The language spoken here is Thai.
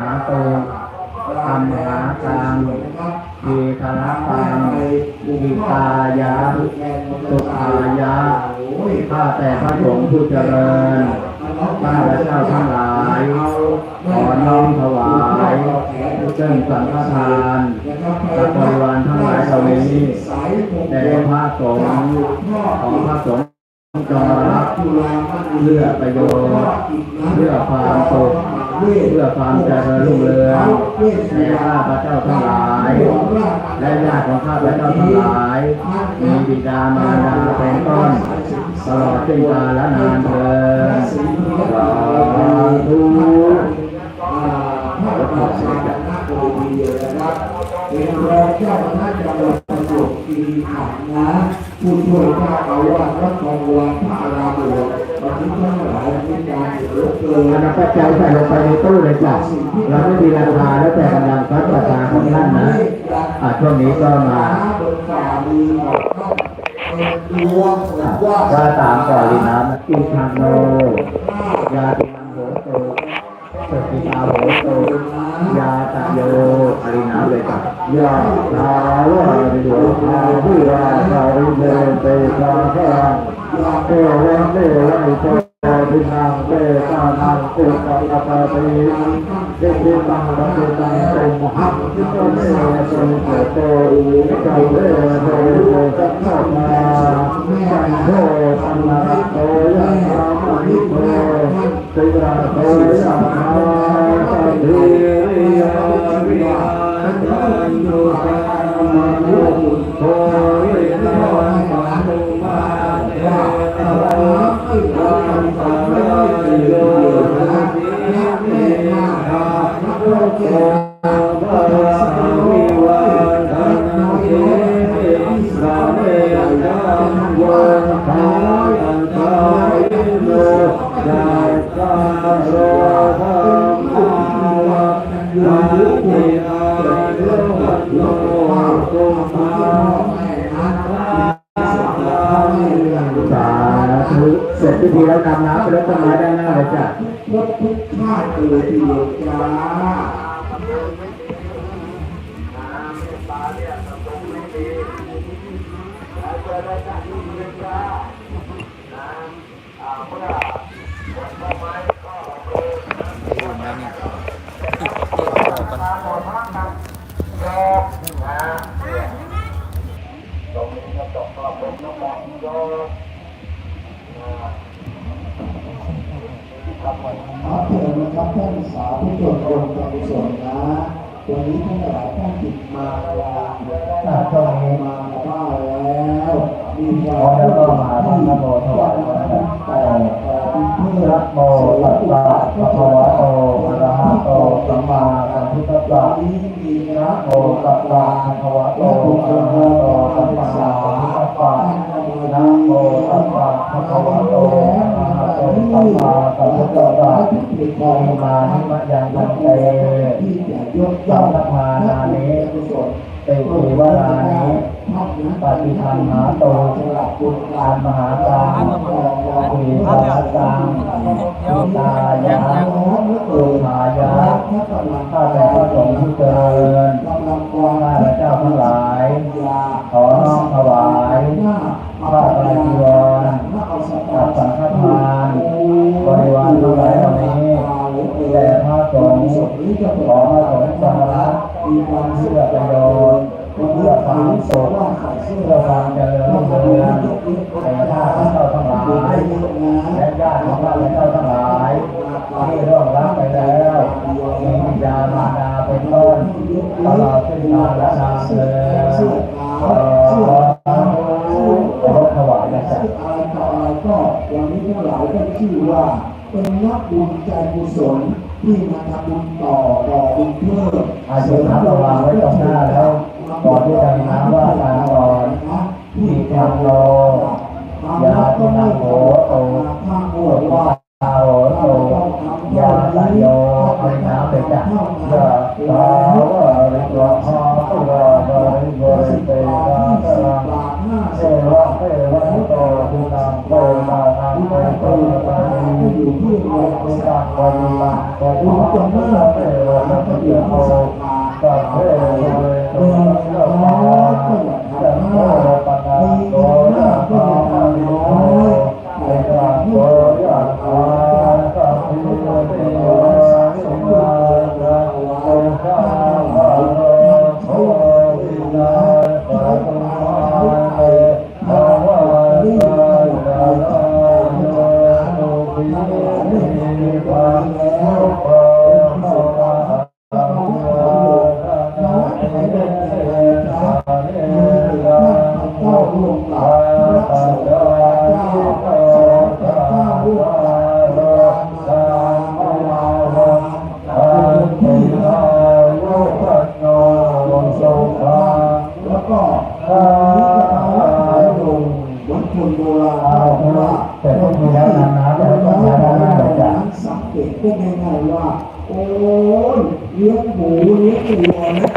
หาโตธรรมหากังทีคาราปังอิตายะสุขายะข้าแต่พระสงฆ์ผู้เจริญข้าพระเจ้าทั้งหลายขอน้อมถวายซึ่งสังฆทานและบริวารทั้งหลายเหล่านี้แด่พระสงฆ์ของพระสงฆ์ จงรับเพื่อประโยชน์เพื่อความสุขเพื่อความเจริญรุ่งเรืองแด่ข้าพระเจ้าทั้งหลาย และญาติของข้าพระเจ้าทั้งหลาย มีบิดามารดาเป็นต้นตลอดสิ้นกาลนานเถิดสาธุพระราชาคณะโกดีเดียวนะครับเป็นรองเจ้าคณะจังหวัด ระจวบคีรีขันธ์นะผู้ช่วยเจ้าอาวาสวัดทองหลวงพระอารามหลวงวันนี้ทั้งหลายมีการเหลือเกินอันนั้นปัจจัยใส่ลงไปในตู้เลยจ้ะเราไม่มีราคาแล้วแต่กำลังทรัพย์ราคาของท่านนะอะช่วงนี้ก็มาบนฝ่ามือของท่านเป็นดวงเหมือนว่าว่าตามก่อนลีน้ำอิทังโนยาตินังโหโตสติตาโหโตยาตะโยอริน้ำเล ยะยาทาวะริโยอาภิวาทาริเมเตสาสะเอวันเอวันโตทินังเตตานังตุตะตะปะติเจติตังปะติตังเตมหังทิโตเมโตโตโตใจเวโตโตสัพพะมาสังโฆสัมมาโตยะธามะนิโตติระโตยะธาสัพพิริย นำน้ำไปรดต้นไม้ด้านหน้าเลยจ้ะครบทุกชาติเลยทีเดียวจ้า ครับเชิญนะครับท่านสาธุชนองค์การกุศลนะวันนี้ท่านหลายท่านติดมาลาถ้าต้องมาบ้านแล้วมีความรู้ที่มาบ้างแต่เพื่อนะโมตัสสะภะคะวะโตอะระหะโตสัมมาสัมพุทธัสสะนี้มีนะโมตัสสะภะคะวะโตอะระหะโตสัมมาสัมพุทธัสสะนะโมตัสสะภะคะวะโตอะระหะโต สัมมาสัมพุทธัสสะอิมานิมะยังพันเตยกสัย่อมทานานิกุศลเตติวรานิปฏิคันหาโตอานมหากังทีสาสังทิตายะตุหายะข้าแต่พระสงฆ์ผู้เจริญข้าพระเจ้าทั้งหลาย ขอพระสงฆ์จงรับเพื่อประโยชน์เพื่อความสุขเพื่อความเจริญรุ่งเรืองแก่ข้าพระเจ้าทั้งหลายและญาติของข้าพระเจ้าทั้งหลายที่ร่วงรับไปแล้วมีบิดามาดาเป็นต้นตลอดสิ้นกาและนานเถิดขอรถถวายนะจ๊ะอะไรต่ออะไรก็วันนี้ทั้งหลายก็ชื่อว่าเป็นนักบุญใจกุศล ที่มาทำบุญต่อต่อบุญเพิ่มอาชีพน้ำระวางไว้ตรงหน้าแล้วก่อนที่จะมีน้ำว่าการก่อนที่ทำโลยาที่นังโหโตข้าวโอว่าตาโหโตยาตะโยเป็นน้ำเปจ้ะยาตาวะริโยหาตุว ยังเป็นการะริบาแต่ทุกคนเมื่อเกิดและวก็เดียวเขาก็เออเออแล้วก็อย่างนั้นมี แล้วนะนะแล้วก็มาได้จากสังเกตได้ง่ายๆว่า โอ้ยเลี้ยงหมูเลี้ยงวัวนะ